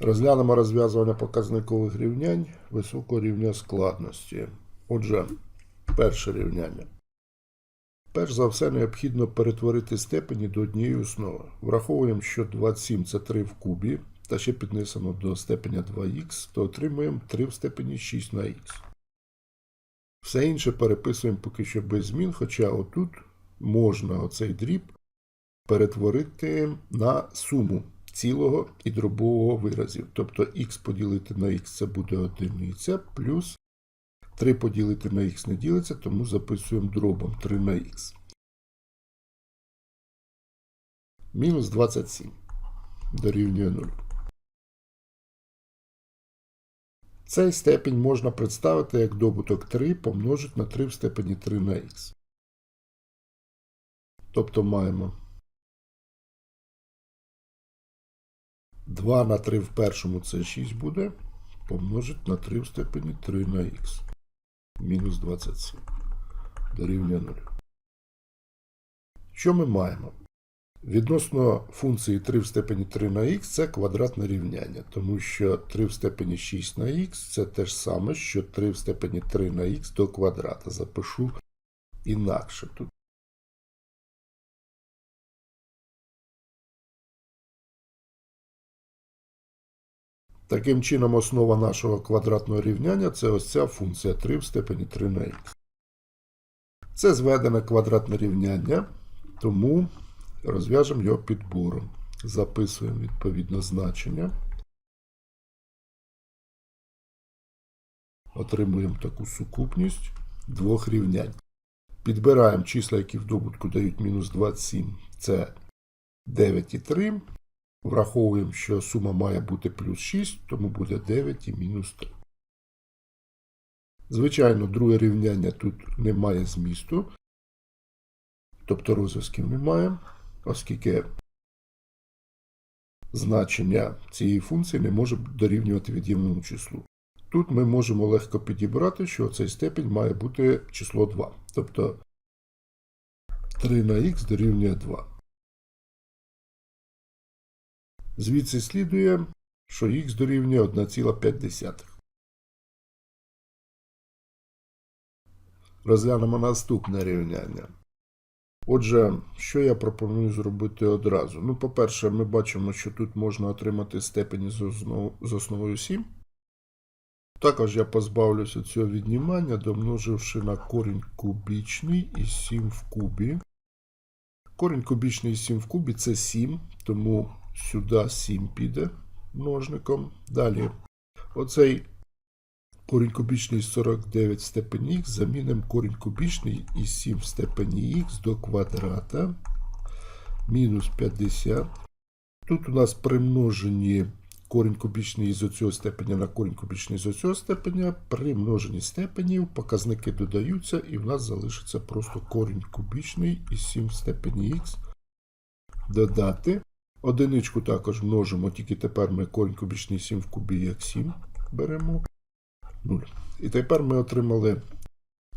Розглянемо розв'язування показникових рівнянь високого рівня складності. Отже, перше рівняння. Перш за все, необхідно перетворити степені до однієї основи. Враховуємо, що 27 це 3 в кубі, та ще піднесено до степеня 2х, то отримуємо 3 в степені 6 на х. Все інше переписуємо поки що без змін, хоча отут можна оцей дріб перетворити на суму цілого і дробового виразів. Тобто х поділити на х це буде одиниця, плюс 3 поділити на х не ділиться, тому записуємо дробом 3 на х. Мінус 27 дорівнює 0. Цей степінь можна представити як добуток 3 помножить на 3 в степені 3 на х. Тобто маємо 2 на 3 в першому це 6 буде. Помножить на 3 в степені 3 на х. Мінус 27. Дорівнює 0. Що ми маємо? Відносно функції 3 в степені 3 на х це квадратне рівняння, тому що 3 в степені 6 на х це те ж саме, що 3 в степені 3 на х до квадрата. Запишу інакше тут. Таким чином, основа нашого квадратного рівняння це ось ця функція 3 в степені 3 на х. Це зведене квадратне рівняння, тому розв'яжемо його підбором. Записуємо відповідне значення. Отримуємо таку сукупність двох рівнянь. Підбираємо числа, які в добутку дають мінус 27, це 9 і 3. Враховуємо, що сума має бути плюс 6, тому буде 9 і мінус 3. Звичайно, друге рівняння тут немає змісту, тобто розв'язків немає, оскільки значення цієї функції не може дорівнювати від'ємному числу. Тут ми можемо легко підібрати, що цей степінь має бути число 2. Тобто 3 на х дорівнює 2. Звідси слідує, що х дорівнює 1,5. Розглянемо наступне рівняння. Отже, що я пропоную зробити одразу? Ну, по-перше, ми бачимо, що тут можна отримати степені з, основ... з основою 7. Також я позбавлюся цього віднімання, домноживши на корінь кубічний із 7 в кубі. Корінь кубічний із 7 в кубі це 7, тому сюди 7 піде множником. Далі оцей корінь кубічний 49 в степені х замінимо корінь кубічний із 7 в степені х до квадрата мінус 50. Тут у нас примножені корінь кубічний із оцього степеня на корінь кубічний з оцього степеня. При множенні степенів показники додаються, і в нас залишиться просто корінь кубічний із 7 в степені х. Додати. Одиничку також множимо, тільки тепер ми корінь кубічний 7 в кубі як 7 беремо. 0. І тепер ми отримали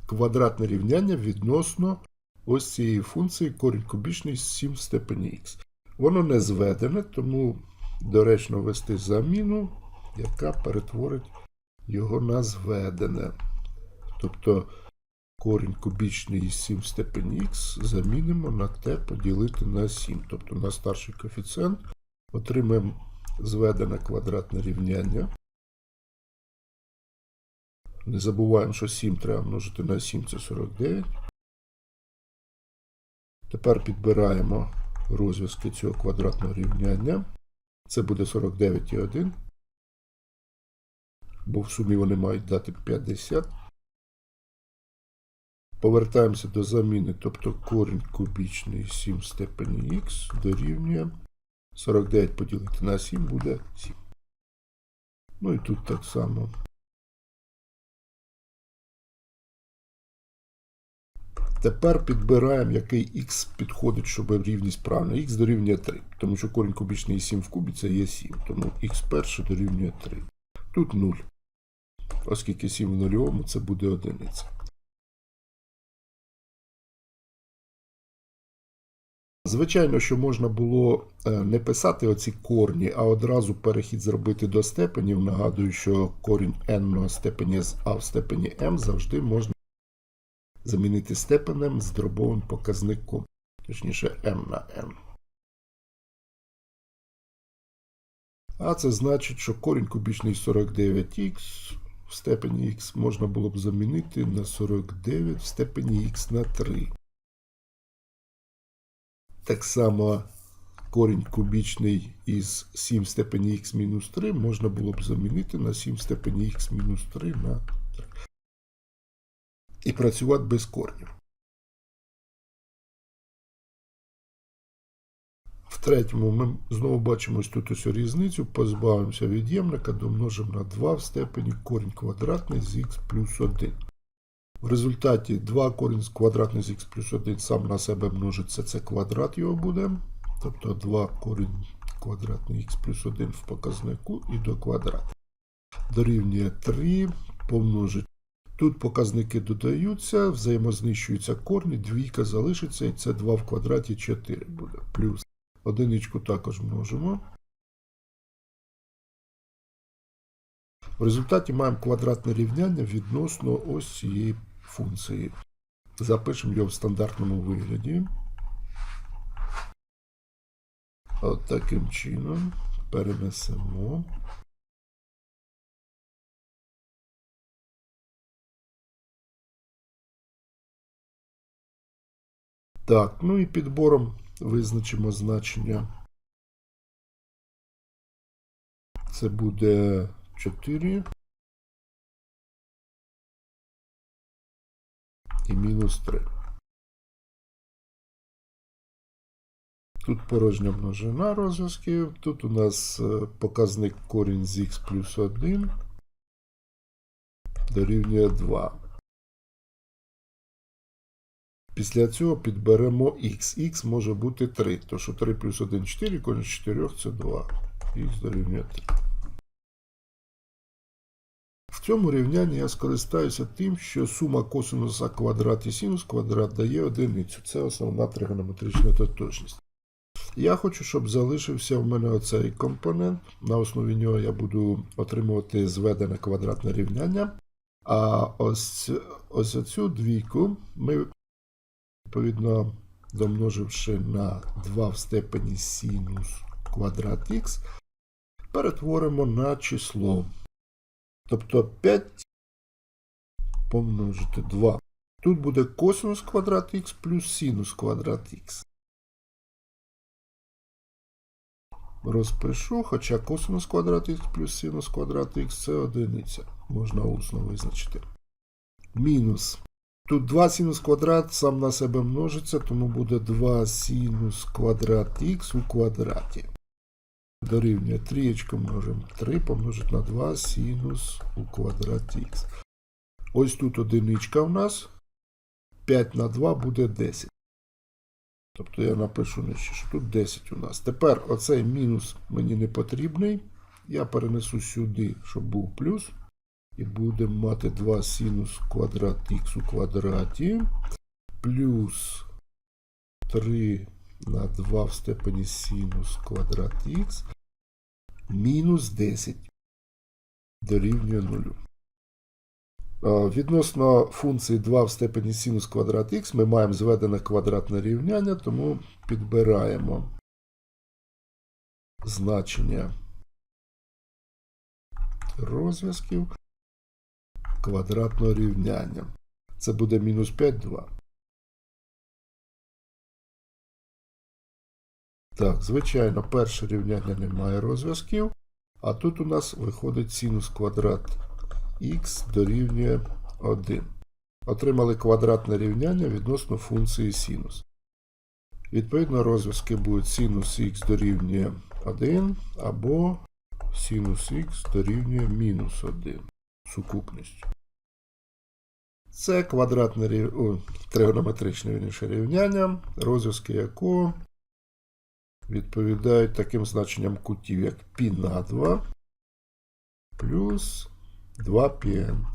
квадратне рівняння відносно ось цієї функції корінь кубічний 7 в степені х. Воно не зведене, тому доречно ввести заміну, яка перетворить його на зведене. Тобто корінь кубічний із 7 в степені х замінимо на t поділити на 7. Тобто на старший коефіцієнт отримаємо зведене квадратне рівняння. Не забуваємо, що 7 треба множити на 7 це 49. Тепер підбираємо розв'язки цього квадратного рівняння. Це буде 49,1. Бо в сумі вони мають дати 50. Повертаємося до заміни, тобто корінь кубічний 7 в степені х дорівнює 49 поділити на 7 буде 7. Ну і тут так само. Тепер підбираємо, який х підходить, щоб рівність правильна. х дорівнює 3, тому що корінь кубічний 7 в кубі це є 7, тому х перше дорівнює 3. Тут 0. Оскільки 7 в нульовому, це буде одиниця. Звичайно, що можна було е, не писати оці корні, а одразу перехід зробити до степенів. Нагадую, що корінь n степені з а в степені m завжди можна замінити степенем з дробовим показником, точніше m на n. А це значить, що корінь кубічний 49х в степені х можна було б замінити на 49 в степені х на 3. Так само корінь кубічний із 7 степені х мінус 3 можна було б замінити на 7 в степені х мінус 3 на 3. І працювати без корнів. В третьому ми знову бачимо ось тут ось різницю, позбавимося від'ємника, домножимо на 2 в степені корінь квадратний з х плюс 1. В результаті 2 корінь квадратний з х плюс 1 сам на себе множиться, це квадрат його буде. Тобто 2 корінь квадратний х плюс 1 в показнику і до квадрата. Дорівнює 3 помножить. Тут показники додаються, взаємознищуються корні, двійка залишиться, і це 2 в квадраті 4 буде. Плюс одиничку також множимо. В результаті маємо квадратне рівняння відносно ось цієї функції. Запишемо його в стандартному вигляді. От таким чином перенесемо. Так, ну і підбором визначимо значення. Це буде 4 і мінус 3. Тут порожня множина розв'язків. Тут у нас е, показник корінь з х плюс 1 дорівнює 2. Після цього підберемо x. х може бути 3, тому що 3 плюс 1 4, корінь з 4 це 2. х дорівнює 3. В цьому рівнянні я скористаюся тим, що сума косинуса квадрат і синус квадрат дає одиницю. Це основна тригонометрична тотожність. Я хочу, щоб залишився в мене оцей компонент. На основі нього я буду отримувати зведене квадратне рівняння. А ось, ось цю двійку ми, відповідно, домноживши на 2 в степені синус квадрат х, перетворимо на число. Тобто 5 помножити 2. Тут буде косинус квадрат х плюс синус квадрат х. Розпишу, хоча косинус квадрат х плюс синус квадрат х це одиниця. Можна усно визначити. Мінус. Тут 2 синус квадрат сам на себе множиться, тому буде 2 синус квадрат х у квадраті. Дорівнює трієчку множимо 3 помножити на 2 синус у квадраті х. Ось тут одиничка у нас. 5 на 2 буде 10. Тобто я напишу нижче, що тут 10 у нас. Тепер оцей мінус мені не потрібний. Я перенесу сюди, щоб був плюс. І будемо мати 2 синус квадрат х у квадраті. Плюс 3 на 2 в степені синус квадрат х. Мінус 10 дорівнює 0. Відносно функції 2 в степені синус квадрат х ми маємо зведене квадратне рівняння, тому підбираємо значення розв'язків квадратного рівняння. Це буде мінус 5, Так, звичайно, перше рівняння не має розв'язків, а тут у нас виходить синус квадрат х дорівнює 1. Отримали квадратне рівняння відносно функції синус. Відповідно, розв'язки будуть синус х дорівнює 1 або синус х дорівнює мінус 1 сукупністю. Це квадратне рів... О, тригонометричне рівняння, розв'язки якого відповідають таким значенням кутів, як π на 2 плюс 2πn.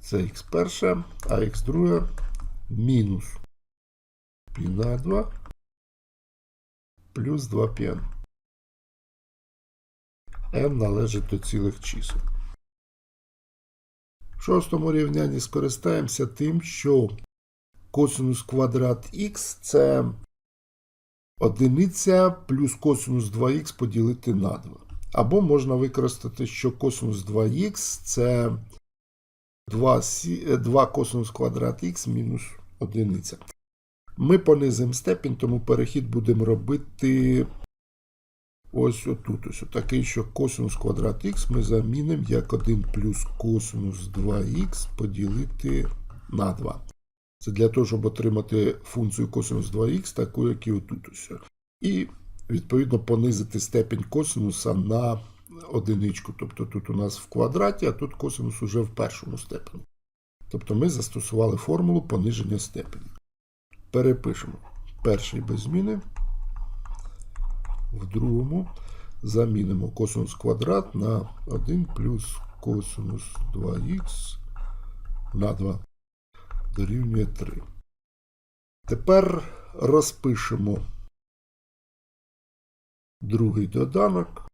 Це х перше, а х друге мінус π на 2 плюс 2 πn. n належить до цілих чисел. В шостому рівнянні скористаємося тим, що косинус квадрат х це одиниця плюс косинус 2х поділити на 2. Або можна використати, що косинус 2х це 2, сі- е, 2 косинус квадрат х мінус одиниця. Ми понизимо степінь, тому перехід будемо робити ось отут. Ось такий, що косинус квадрат х ми замінимо як 1 плюс косинус 2х поділити на 2. Це для того, щоб отримати функцію косинус 2х, таку, як і отут. Ось. І, відповідно, понизити степінь косинуса на одиничку. Тобто тут у нас в квадраті, а тут косинус уже в першому степені. Тобто ми застосували формулу пониження степені. Перепишемо перший без зміни. В другому замінимо косинус квадрат на 1 плюс косинус 2х на 2 дорівнює 3. Тепер розпишемо другий доданок.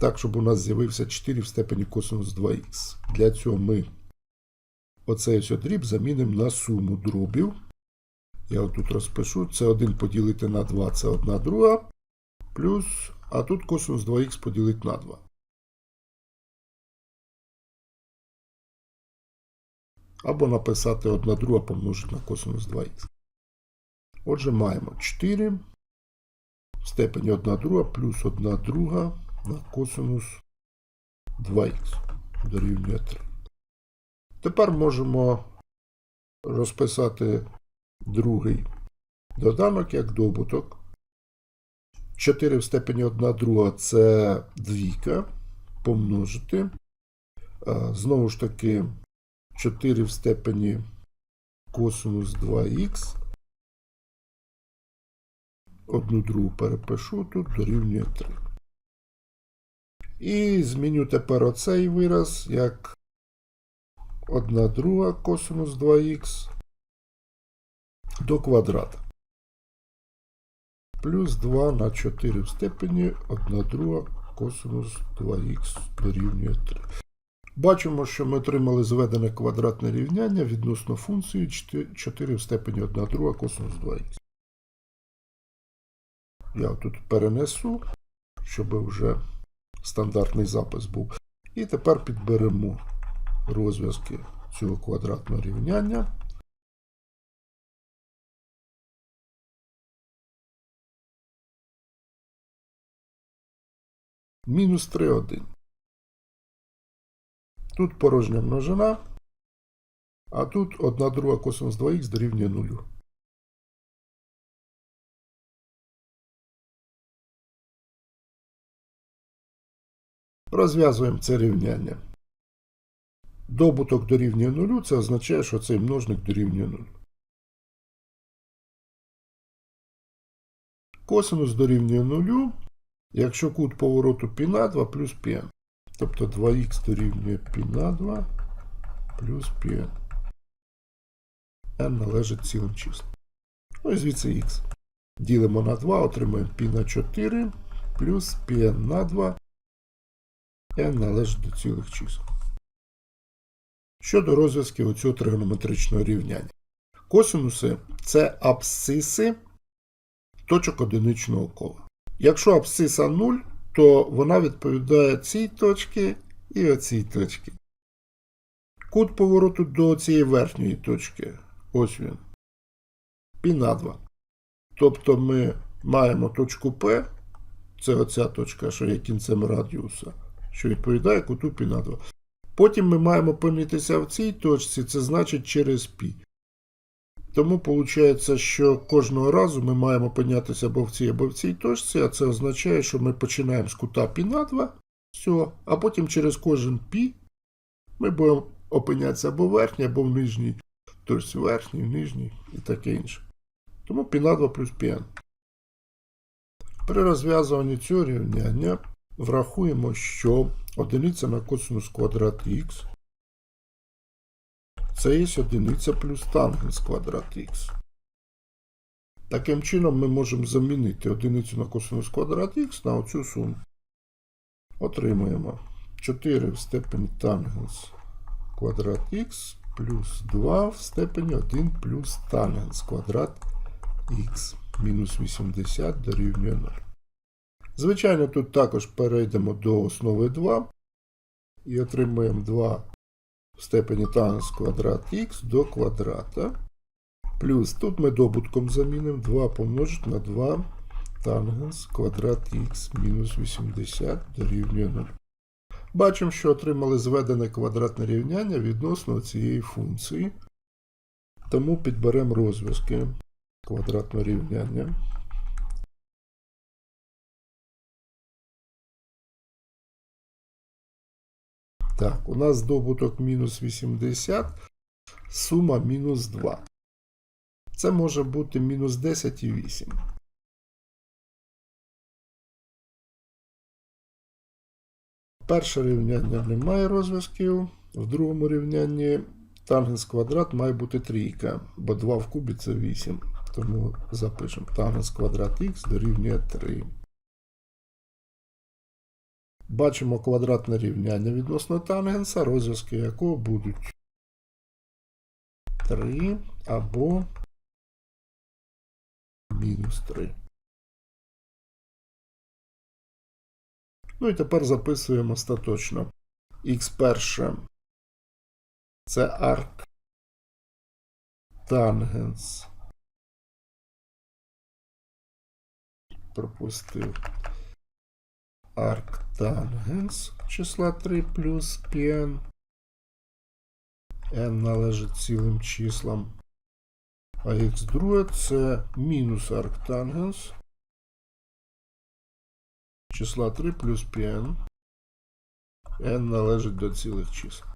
Так, щоб у нас з'явився 4 в степені косинус 2х. Для цього ми оцей ось дріб замінимо на суму дробів. Я отут розпишу. Це 1 поділити на 2, це 1 друга. Плюс, а тут косинус 2х поділити на 2. Або написати 1 друга помножити на косинус 2х. Отже, маємо 4 в степені 1 друга плюс 1 друга на косинус 2х дорівнює 3. Тепер можемо розписати другий доданок як добуток. 4 в степені 1 друга це двійка. Помножити. Знову ж таки, 4 в степені косинус 2х. Одну другу перепишу тут дорівнює 3. І зміню тепер оцей вираз як 1 друга косинус 2х до квадрата. Плюс 2 на 4 в степені 1 друга косинус 2х дорівнює 3. Бачимо, що ми отримали зведене квадратне рівняння відносно функції 4 в степені 1 друга косинус 2х. Я тут перенесу, щоб вже стандартний запис був. І тепер підберемо розв'язки цього квадратного рівняння. Мінус 3,1. Тут порожня множина, а тут 1 друга косинус 2х дорівнює 0. Розв'язуємо це рівняння. Добуток дорівнює 0, це означає, що цей множник дорівнює 0. Косинус дорівнює 0, якщо кут повороту π на 2 плюс πn. Тобто 2х дорівнює π на 2 плюс πn. n належить цілим числам. Ну і звідси х. Ділимо на 2, отримаємо π на 4 плюс πn на 2 n належить до цілих чисел. Щодо розв'язків оцього тригонометричного рівняння. Косинуси це абсциси точок одиничного кола. Якщо абсциса 0, то вона відповідає цій точці і оцій точці. Кут повороту до цієї верхньої точки. Ось він. Пі на 2. Тобто ми маємо точку P, це оця точка, що є кінцем радіуса що відповідає куту π на 2. Потім ми маємо опинитися в цій точці, це значить через π. Тому виходить, що кожного разу ми маємо опинятися або в цій, або в цій точці, а це означає, що ми починаємо з кута π на 2, все, а потім через кожен π ми будемо опинятися або в верхній, або в нижній точці, верхній, в нижній і таке інше. Тому π на 2 плюс πn. При розв'язуванні цього рівняння Врахуємо, що одиниця на косинус квадрат х це є одиниця плюс тангенс квадрат х. Таким чином ми можемо замінити одиницю на косинус квадрат х на оцю суму. Отримуємо 4 в степені тангенс квадрат х плюс 2 в степені 1 плюс тангенс квадрат х мінус 80 дорівнює 0. Звичайно, тут також перейдемо до основи 2 і отримаємо 2 в степені тангенс квадрат х до квадрата. Плюс тут ми добутком замінимо 2 помножити на 2 тангенс квадрат х мінус 80 дорівнює 0. Бачимо, що отримали зведене квадратне рівняння відносно цієї функції. Тому підберемо розв'язки квадратного рівняння. Так, у нас добуток мінус 80, сума мінус 2. Це може бути мінус 10 і 8. Перше рівняння не має розв'язків. В другому рівнянні тангенс квадрат має бути трійка, бо 2 в кубі це 8. Тому запишемо тангенс квадрат х дорівнює 3. Бачимо квадратне рівняння відносно тангенса, розв'язки якого будуть 3 або мінус 3. Ну і тепер записуємо остаточно. х перше це арк тангенс. Пропустив. Арк тангенс числа 3 плюс Pn. n належить цілим числам. А х друге це мінус арктангенс числа 3 плюс Pn. n належить до цілих чисел.